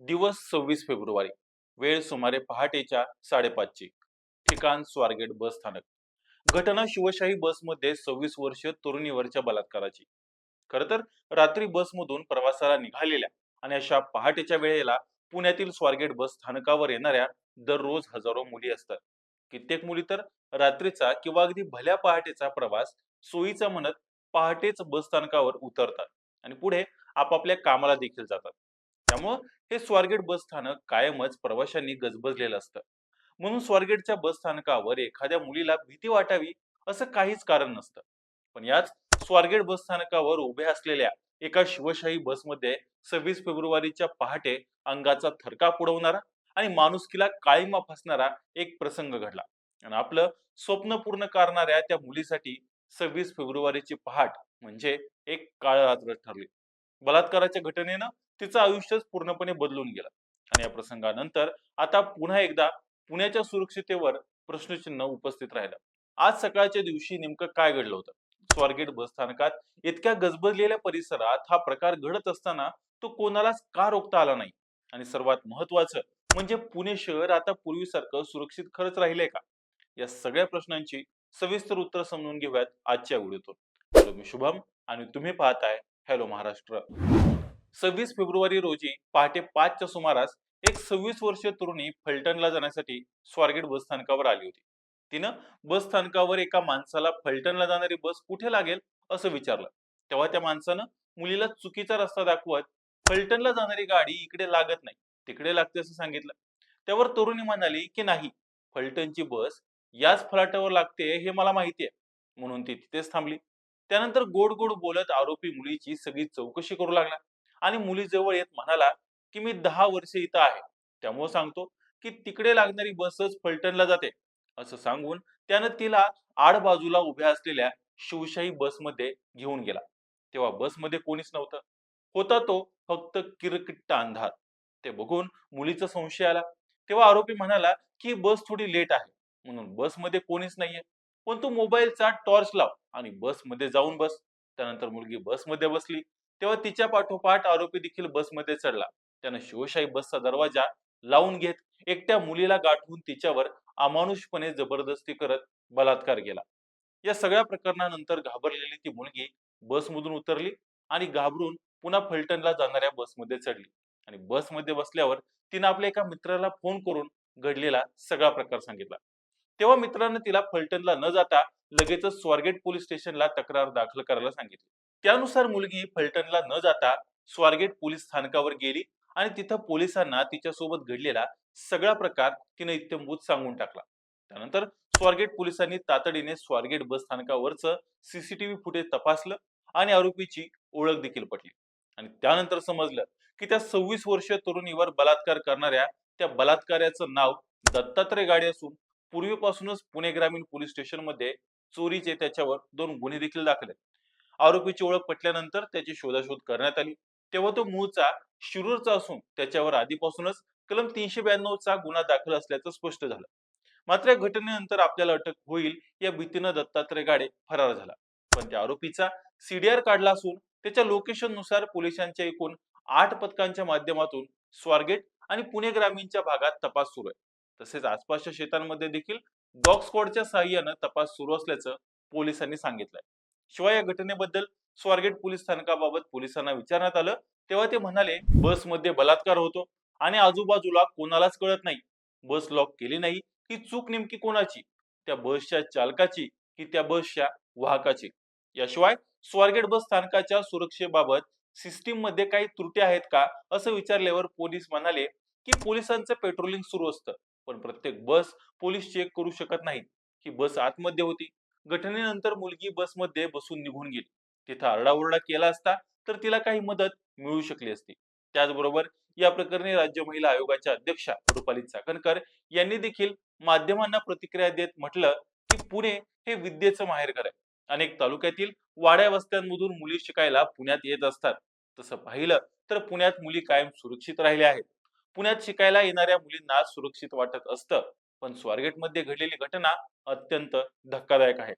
दिवस सव्वीस फेब्रुवारी वेळ सुमारे पहाटेच्या साडेपाचची. ठिकाण स्वारगेट बस स्थानक. घटना शिवशाही बसमध्ये सव्वीस वर्ष तरुणीवरच्या बलात्काराची. खर तर रात्री बसमधून प्रवासाला निघालेल्या आणि अशा पहाटेच्या वेळेला पुण्यातील स्वारगेट बस स्थानकावर येणाऱ्या दररोज हजारो मुली असतात. कित्येक मुली तर रात्रीचा किंवा अगदी भल्या पहाटेचा प्रवास सोयीचा म्हणत पहाटेच बस स्थानकावर उतरतात आणि पुढे आपापल्या कामाला देखील जातात. त्यामुळं हे स्वारगेट बस स्थानक कायमच प्रवाशांनी गजबजलेलं असतं. म्हणून स्वारगेटच्या बस स्थानकावर एखाद्या मुलीला भीती वाटावी असं काहीच कारण नसतं. पण याच स्वारगेट बस स्थानकावर उभ्या असलेल्या एका शिवशाही बसमध्ये सव्वीस फेब्रुवारीच्या पहाटे अंगाचा थरकाप उडवणारा आणि माणुसकीला काळीमा फसणारा एक प्रसंग घडला. आणि आपलं स्वप्न पूर्ण करणाऱ्या त्या मुलीसाठी सव्वीस फेब्रुवारीची पहाट म्हणजे एक काळ रात्र ठरली. बलात्काराच्या घटनेनं तिचं आयुष्यच पूर्णपणे बदलून गेलं. आणि या प्रसंगानंतर आता पुन्हा एकदा पुण्याच्या सुरक्षितेवर प्रश्नचिन्ह उपस्थित राहिलं. आज सकाळच्या दिवशी नेमकं काय घडलं होतं? स्वारगेट बस स्थानकात इतक्या गजबजलेल्या परिसरात हा प्रकार घडत असताना तो कोणालाच का रोखता आला नाही? आणि सर्वात महत्वाचं म्हणजे पुणे शहर आता पूर्वीसारखं सुरक्षित खरंच राहिलंय का? या सगळ्या प्रश्नांची सविस्तर उत्तर समजून घेऊयात आजच्या व्हिडिओतून. तर मी शुभम आणि तुम्ही पाहताय हॅलो महाराष्ट्र. सव्वीस फेब्रुवारी रोजी पहाटे पाचच्या सुमारास एक सव्वीस वर्षीय तरुणी फलटणला जाण्यासाठी स्वारगेट बस स्थानकावर आली होती. तिनं बस स्थानकावर एका माणसाला फलटणला जाणारी बस कुठे लागेल असं विचारलं. तेव्हा त्या माणसानं मुलीला चुकीचा रस्ता दाखवत फलटणला जाणारी गाडी इकडे लागत नाही तिकडे लागते असं सांगितलं. त्यावर तरुणी म्हणाली की नाही फलटणची बस याच फलाटावर लागते हे मला माहिती आहे. म्हणून ती तिथेच थांबली. त्यानंतर गोड गोड बोलत आरोपी मुलीची सगळी चौकशी करू लागला. आणि मुलीजवळ येत म्हणाला की मी दहा वर्षे इथं आहे. त्यामुळे सांगतो की तिकडे लागणारी बसच फलटणला जाते. असं सांगून त्यानं तिला आड बाजूला उभ्या असलेल्या शिवशाही बसमध्ये घेऊन गेला. तेव्हा बसमध्ये कोणीच नव्हतं. होता तो फक्त किरकिट्ट अंधार. ते बघून मुलीचा संशय आला. तेव्हा आरोपी म्हणाला की बस थोडी लेट आहे. म्हणून बसमध्ये कोणीच नाहीये. पण तू मोबाईलचा टॉर्च लाव आणि बसमध्ये जाऊन बस. त्यानंतर मुलगी बसमध्ये बसली. तेव्हा तिच्या पाठोपाठ आरोपी देखील बसमध्ये चढला. त्यानं शिवशाही बसचा दरवाजा लावून घेत एकट्या मुलीला गाठून तिच्यावर अमानुषपणे जबरदस्ती करत बलात्कार केला. या सगळ्या प्रकरणानंतर घाबरलेली ती मुलगी बसमधून उतरली आणि घाबरून पुन्हा फलटणला जाणाऱ्या बसमध्ये चढली. आणि बसमध्ये बसल्यावर तिनं आपल्या एका मित्राला फोन करून घडलेला सगळा प्रकार सांगितला. तेव्हा मित्रानं तिला फलटणला न जाता लगेचच स्वारगेट पोलीस स्टेशनला तक्रार दाखल करायला सांगितली. त्यानुसार मुलगी फलटणला न जाता स्वारगेट पोलीस स्थानकावर गेली आणि तिथं पोलिसांना तिच्यासोबत घडलेला सगळा प्रकार तिने इत्यंभूत सांगून टाकला. त्यानंतर स्वारगेट पोलिसांनी तातडीने स्वारगेट बस स्थानकावरचं सीसीटीव्ही फुटेज तपासलं आणि आरोपीची ओळख देखील पटली. आणि त्यानंतर समजलं की त्या सव्वीस वर्षीय तरुणीवर बलात्कार करणाऱ्या त्या बलात्काराचं नाव दत्तात्रय गाडे असून पूर्वीपासूनच पुणे ग्रामीण पोलीस स्टेशनमध्ये चोरीचे त्याच्यावर दोन गुन्हे देखील दाखल आहेत. आरोपीची ओळख पटल्यानंतर त्याची शोधाशोध करण्यात आली. तेव्हा तो मूळचा शिरूरचा असून त्याच्यावर आधीपासूनच कलम तीनशे ब्याण्णवचा गुन्हा दाखल असल्याचं स्पष्ट झालं. मात्र या घटनेनंतर आपल्याला अटक होईल या भीतीनं दत्तात्रय गाडे फरार झाला. पण त्या आरोपीचा सीडीआर काढला असून त्याच्या लोकेशननुसार पोलिसांच्या एकूण आठ पथकांच्या माध्यमातून स्वारगेट आणि पुणे ग्रामीणच्या भागात तपास सुरू आहे. तसेच आसपासच्या शेतांमध्ये देखील डॉग स्क्वॉडच्या सहाय्यानं तपास सुरू असल्याचं पोलिसांनी सांगितलंय. शिवाय या घटनेबद्दल स्वारगेट पोलीस स्थानकाबाबत पोलिसांना विचारण्यात आलं तेव्हा ते म्हणाले बसमध्ये बलात्कार होतो आणि आजूबाजूला कोणालाच कळत नाही. बस लॉक केली नाही ही चूक नेमकी कोणाची? त्या बसच्या चालकाची की त्या बसच्या वाहकाची? याशिवाय स्वारगेट बस स्थानकाच्या सुरक्षेबाबत सिस्टीममध्ये काही त्रुटी आहेत का असं विचारल्यावर पोलीस म्हणाले की पोलिसांचं पेट्रोलिंग सुरू असतं पण प्रत्येक बस पोलीस चेक करू शकत नाही. की बस आतमध्ये होती. घटनेनंतर मुलगी बसमध्ये बसून निघून गेली. तिथं आरडाओरडा केला असता तर तिला काही मदत मिळू शकली असती. त्याचबरोबर या प्रकरणी राज्य महिला आयोगाच्या अध्यक्षा रुपाली चाकणकर यांनी देखील माध्यमांना प्रतिक्रिया देत म्हटलं की पुणे हे विद्येचं माहेरघर आहे. अनेक तालुक्यातील वाड्या वस्त्यांमधून मुली शिकायला पुण्यात येत असतात. तसं पाहिलं तर पुण्यात मुली कायम सुरक्षित राहिल्या आहेत. पुण्यात शिकायला येणाऱ्या मुलींना सुरक्षित वाटत असतं. पण स्वारगेटमध्ये घडलेली घटना अत्यंत धक्कादायक आहे.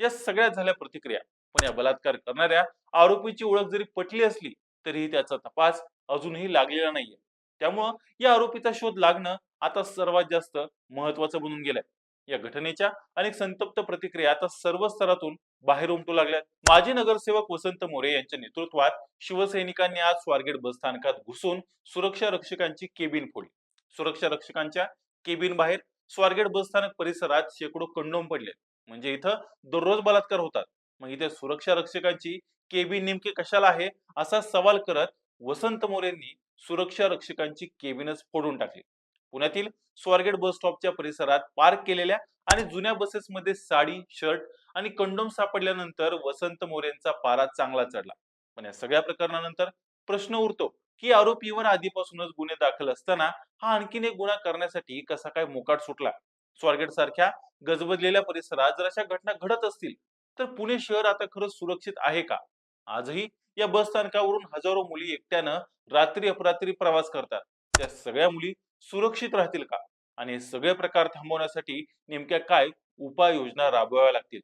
या सगळ्या झाल्या प्रतिक्रिया पण या बलात्कार करणाऱ्या आरोपीची ओळख जरी पटली असली तरीही त्याचा तपास अजूनही लागलेला नाहीये. त्यामुळं या आरोपीचा शोध लागणं आता सर्वात जास्त महत्वाचं बनून गेलंय. या घटनेच्या अनेक संतप्त प्रतिक्रिया आता सर्व स्तरातून बाहेर उमटू लागल्यात. माजी नगरसेवक वसंत मोरे यांच्या नेतृत्वात शिवसैनिकांनी आज स्वारगेट बस स्थानकात घुसून सुरक्षा रक्षकांची केबिन फोडली. सुरक्षा रक्षकांच्या केबिन बाहेर स्वारगेट बस स्थानक परिसरात शेकडो कंडोम पडले. म्हणजे इथं दररोज बलात्कार होतात. मग इथे सुरक्षा रक्षकांची केबिन नेमकी कशाला आहे? असा सवाल करत वसंत मोरेंनी सुरक्षा रक्षकांची केबिनच फोडून टाकली. पुण्यातील स्वारगेट बस स्टॉपच्या परिसरात पार्क केलेल्या आणि जुन्या बसेसमध्ये साडी शर्ट आणि कंडोम सापडल्यानंतर वसंत मोरेंचा पारा चांगला चढला. पण या सगळ्या प्रकरणानंतर प्रश्न उरतो. की आरोपीवर आधीपासूनच गुन्हे दाखल असताना हा आणखीन एक गुन्हा करण्यासाठी कसा काय मोकाट सुटला? स्वारगेट सारख्या गजबजलेल्या परिसरात जर अशा घटना घडत असतील तर पुणे शहर आता खरंच सुरक्षित आहे का? आजही या बस स्थानकावरून हजारो मुली एकट्यानं रात्री अपरात्री प्रवास करतात. त्या सगळ्या मुली सुरक्षित राहतील का? आणि हे सगळे प्रकार थांबवण्यासाठी नेमक्या काय उपाययोजना राबवाव्या लागतील?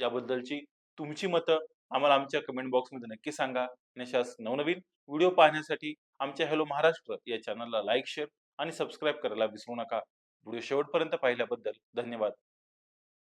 याबद्दलची तुमची मतं आम्हाला आमच्या कमेंट बॉक्समध्ये नक्की सांगा. आणि अशाच नवनवीन व्हिडिओ पाहण्यासाठी आमच्या हॅलो महाराष्ट्र या चॅनलला लाईक शेअर आणि सबस्क्राईब करायला विसरू नका. व्हिडिओ शेवटपर्यंत पाहिल्याबद्दल धन्यवाद.